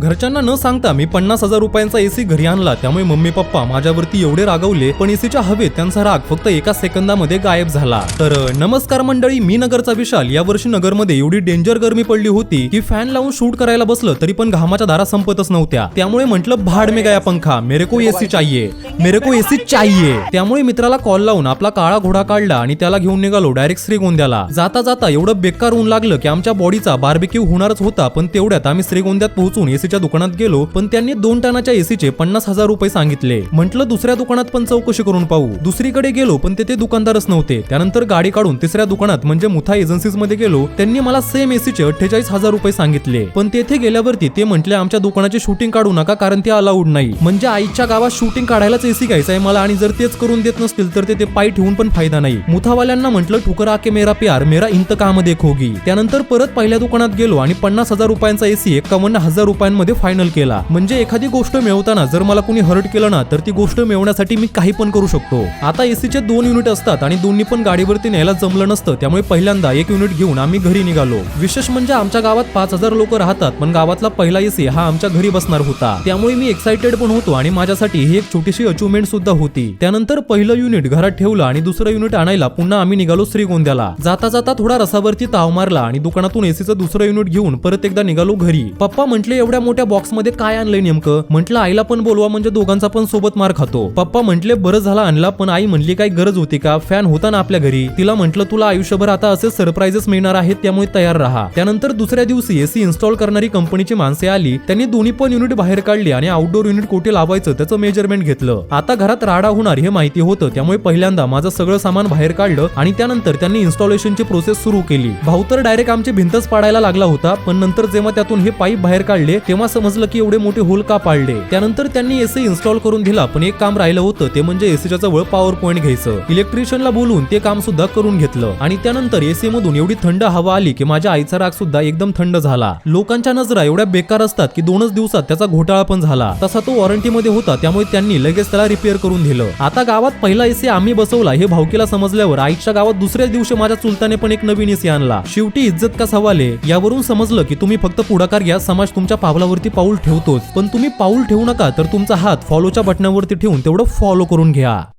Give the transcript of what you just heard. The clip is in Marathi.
घरच्यांना न सांगता मी पन्नास हजार रुपयांचा एसी घरी आणला. त्यामुळे मम्मी पप्पा माझ्यावरती एवढे रागवले पण एसीच्या हवेत त्यांचा राग फक्त एका सेकंदामध्ये गायब झाला. तर नमस्कार मंडळी मी नगरचा विशाल. या वर्षी नगरमध्ये एवढी डेंजर गरमी पडली होती की फॅन लावून शूट करायला बसलं तरी पण घामाच्या धारा संपतच नव्हत्या. त्यामुळे म्हटलं भाड मे गया पंखा मेरे को एसी चाहिए मेरे को एसी चाहिए. त्यामुळे मित्राला कॉल लावून आपला काळा घोडा काढला आणि त्याला घेऊन निघालो डायरेक्ट श्रीगोंद्याला. जाता जाता एवढं बेकार ऊन लागलं की आमच्या बॉडीचा बार्बिक्यू होणारच होता पण तेवढ्यात आम्ही श्रीगोंद्यात पोहोचून एसीच्या दुकानात गेलो पण त्यांनी दोन टनाच्या एसीचे पन्नास हजार रुपये सांगितले. म्हटलं दुसऱ्या दुकानात पण चौकशी करून पाहू. दुसरीकडे गेलो पण तेथे दुकानदारच नव्हते. त्यानंतर गाडी काढून तिसऱ्या दुकानात म्हणजे मुथा एजन्सीजमध्ये गेलो त्यांनी मला सेम एसीचे अठ्ठेचाळीस हजार रुपये सांगितले. पण तेथे गेल्यावरती ते म्हटले आमच्या दुकानाचे शूटिंग काढू नका कारण ते अलाउड नाही. म्हणजे आईच्या गावात शूटिंग काढायलाच एसी घ्यायचा आहे मला आणि जर तेच करून देत नसतील तर ते पाय ठेवून पण फायदा नाही. मुथावाल्यांना म्हटलं ठुकर आके मेरा प्यार मेरा इंतकाम देखोगी त्यानंतर परत पहिल्या दुकानात गेलो आणि पन्नास हजार रुपयांचा एसी एकावन्न हजार रुपयांमध्ये फायनल केला. म्हणजे एखादी गोष्ट मिळवताना जर मला कोणी हर्ट केलं ना तर ती गोष्ट मिळवण्यासाठी मी काही पण करू शकतो. आता एसीचे दोन युनिट असतात आणि दोन्ही पण गाडीवरती न्यायला जमलं नसतं त्यामुळे पहिल्यांदा एक युनिट घेऊन आम्ही घरी निघालो. विशेष म्हणजे आमच्या गावात पाच हजार लोक राहतात पण गावातला पहिला एसी हा आमच्या घरी बसणार होता. त्यामुळे मी एक्साइटेड पण होतो आणि माझ्यासाठी ही एक छोटीशी अचिव्हमेंट सुद्धा होती. त्यानंतर पहिलं युनिट घरात ठेवलं आणि दुसरं युनिट आणायला पुन्हा आम्ही निघालो श्रीगोंद्याला. जाता जाता थोडा रसावरती ताव मारला आणि दुकानातून एसीचं दुसरं युनिट घेऊन परत एकदा निघालो घरी. पप्पा म्हटले एवढ्या मोठ्या बॉक्समध्ये काय आणलंय नेमकं? म्हटलं आईला पण बोलवा म्हणजे दोघांचा पण सोबत मार खातो. पप्पा म्हटले बरं झाला आणला पण आई म्हणली काय गरज होती का? फॅन होता ना आपल्या घरी. तिला म्हटलं तुला आयुष्यभर आता असे सरप्राइजेस मिळणार आहेत त्यामुळे तयार राहा. त्यानंतर दुसऱ्या दिवशी एसी इन्स्टॉल करणारी कंपनीची माणसे आली. त्यांनी दोन्ही पण युनिट बाहेर काढली आणि आउटडोर युनिट कुठे लावायचं त्याचं मेजरमेंट घेतलं. आता घरात राडा होणार हे माहिती होतं त्यामुळे पहिल्यांदा माझं सगळं सामान बाहेर काढलं आणि त्यानंतर त्यांनी इन्स्टॉलेशनची प्रोसेस सुरू केली. भाऊ तर डायरेक्ट आमची भिंतच पाडायला लागला होता पण नंतर जेव्हा त्यातून हे पाईप बाहेर काढले तेव्हा समजलं की एवढे मोठे होल का पाडले? त्यानंतर त्यांनी एसी इन्स्टॉल करून दिला पण एक काम राहिलं होतं ते म्हणजे एसीच्या जवळ पॉवर पॉईंट घ्यायचं. इलेक्ट्रिशियनला बोलून ते काम सुद्धा करून घेतलं. आणि त्यानंतर एसी मधून एवढी थंड हवा आली की माझ्या आईचा राग सुद्धा एकदम थंड झाला. लोकांच्या नजरा एवढ्या बेकार असतात की दोनच दिवसात त्याचा घोटाळा पण झाला. तसा तो वॉरंटी मध्ये होता त्यामुळे त्यांनी लगेच त्याला रिपेअर करून दिलं. आता गावात पहिला एसी आम्ही बसवला हे भाऊकीला समजल्यावर आईच्या गावात दुसऱ्याच दिवशी माझ्या चुलताने पण एक नवीन एसी आणला. शेवटी इज्जत का सवाल आहे? यावरून समजलं की तुम्ही फक्त पुढाकार घ्या समाज तुमच्या पावलावरती पाऊल ठेवतोच. पण तुम्ही पाऊल ठेवू नका तर तुमचा हात फॉलोच्या बटनावरती ठेवून तेवढं फॉलो करून घ्या.